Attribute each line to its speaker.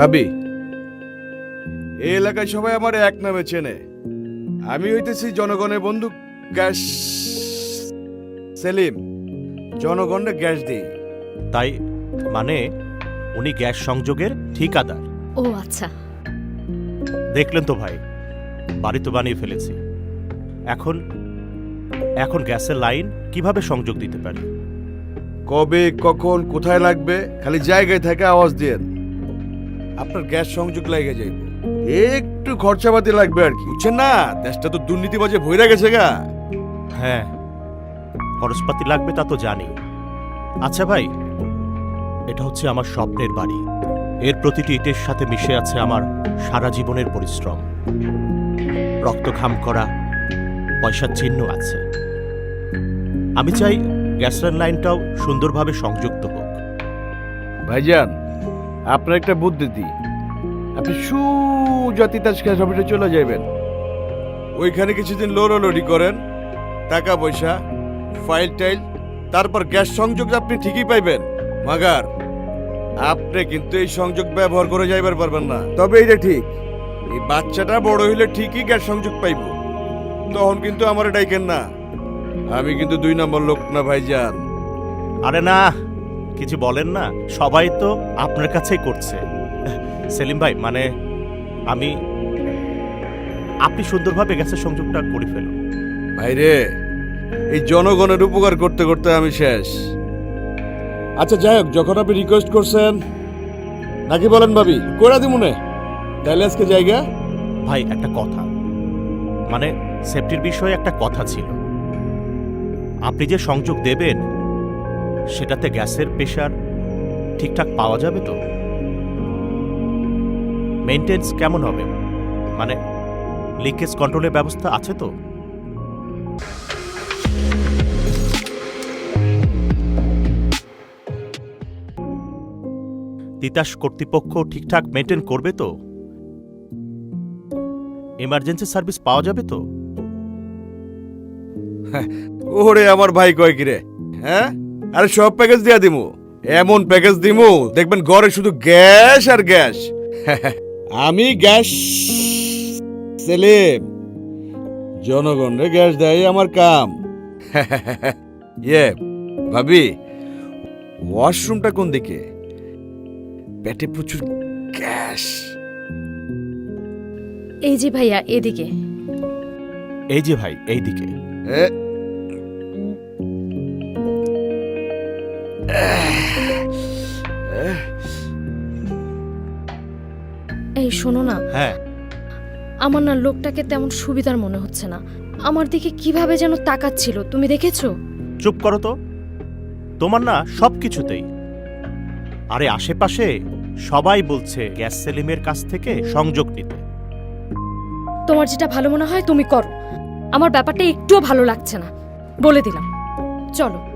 Speaker 1: ভাবি এই এলাকায় সবাই আমার এক নামে চেনে। আমি হইতেছি জনগণের বন্ধু গ্যাস সেলিম। জনগণের গ্যাস দিই।
Speaker 2: তাই মানে উনি গ্যাস সংযোগের ঠিকাদার।
Speaker 3: ও আচ্ছা।
Speaker 2: দেখলেন তো ভাই বাড়ি তো বানিয়ে ফেলেছি। এখন এখন গ্যাসের লাইন কীভাবে সংযোগ দিতে পারি?
Speaker 1: কবে কখন কোথায় লাগবে খালি জায়গায় থেকে আওয়াজ দিয়েন। আপনার গ্যাস সংযোগ লাগে যাইব। একটু খরচাপাতি লাগবে আর কি বুঝছেন না? দেশটা তো দুর্নীতিবাজে ভইরা গেছে গা।
Speaker 2: হ্যাঁ খরচপাতি লাগবে তা তো জানি। আচ্ছা ভাই এটা হচ্ছে আমার স্বপ্নের বাড়ি। এর প্রতিটি ইটের সাথে মিশে আছে আমার সারা জীবনের পরিশ্রম। রক্ত ঘাম করা পয়সার চিহ্ন আছে। আমি চাই গ্যাস লাইনটাও সুন্দরভাবে সংযুক্ত হোক।
Speaker 1: ভাইজান আপনার একটা বুদ্ধি দিই। আপনি সুজা তিতাস গ্যাস অফিসে চলে যাবেন ওইখানে কিছুদিন লোড়ালোড়ি করেন টাকা পয়সা ফাইল টাইল তারপর গ্যাস সংযোগ আপনি ঠিকই পাইবেন। মাগার আপনি কিন্তু এই সংযোগ ব্যবহার করে যাইবার পারবেন না। তবে এইটা ঠিক। এই বাচ্চাটা বড় হইলে ঠিকই গ্যাস সংযোগ পাইব। তখন কিন্তু আমার ডাইকেন না। আমি কিন্তু দুই নম্বর লোক না ভাইজান।
Speaker 2: আরে না কিছু বলেন না সবাই তো আপনার কাছেই করছে। সেলিম ভাই মানে আমি আপনি সুন্দরভাবে গ্যাসের সংযোগটা করে ফেলুন।
Speaker 1: ভাইরে এই জনগণের উপকার করতে করতে আমি শেষ। আচ্ছা যাই হোক যখন আপনি রিকোয়েস্ট করছেন নাকি বলেন ভাবি কইরা দিমুনে তাহলে আজকে জায়গা?
Speaker 2: ভাই একটা কথা। মানে সেফটির বিষয়ে একটা কথা ছিল। আপনি যে সংযোগ দেবেন সেটাতে গ্যাসের প্রেশার ঠিকঠাক পাওয়া যাবে তো? মেনটেন্স কেমন হবে? মানে লিকেজ কন্ট্রোলের ব্যবস্থা আছে তো? তিতাস কর্তৃপক্ষ ঠিকঠাক মেনটেন করবে তো? এমার্জেন্সি সার্ভিস পাওয়া যাবে তো?
Speaker 1: ওরে আমার ভাই কয় কিরে হ্যাঁ? আরে সব প্যাকেজ দিয়া দিমু। এমন প্যাকেজ দিমু দেখবেন ঘরে শুধু গ্যাস আর গ্যাস। আমি গ্যাস সেলিম। জনগণরে গ্যাস দেয় আমার কাম। ইয়ে ভাবি ওয়াশরুমটা কোন দিকে? পেটে প্রচুর গ্যাস।
Speaker 3: এই যে ভাইয়া এদিকে।
Speaker 2: এই যে ভাই এই দিকে
Speaker 1: এ
Speaker 3: এই শোনো না।
Speaker 2: হ্যাঁ।
Speaker 3: আমার না লোকটাকে তেমন সুবিধার মনে হচ্ছে না। আমার দিকে কীভাবে যেন তাকাচ্ছিল তুমি দেখেছ?
Speaker 2: চুপ করো তো। তোমার না সব কিছুতেই আরে আশেপাশে সবাই বলছে গ্যাস সেলিমের কাছ থেকে সংযোগ নিতে।
Speaker 3: তোমার যেটা ভালো মনে হয় তুমি করো। আমার ব্যাপারটা একটুও ভালো লাগছে না। বলে দিলাম। চলো।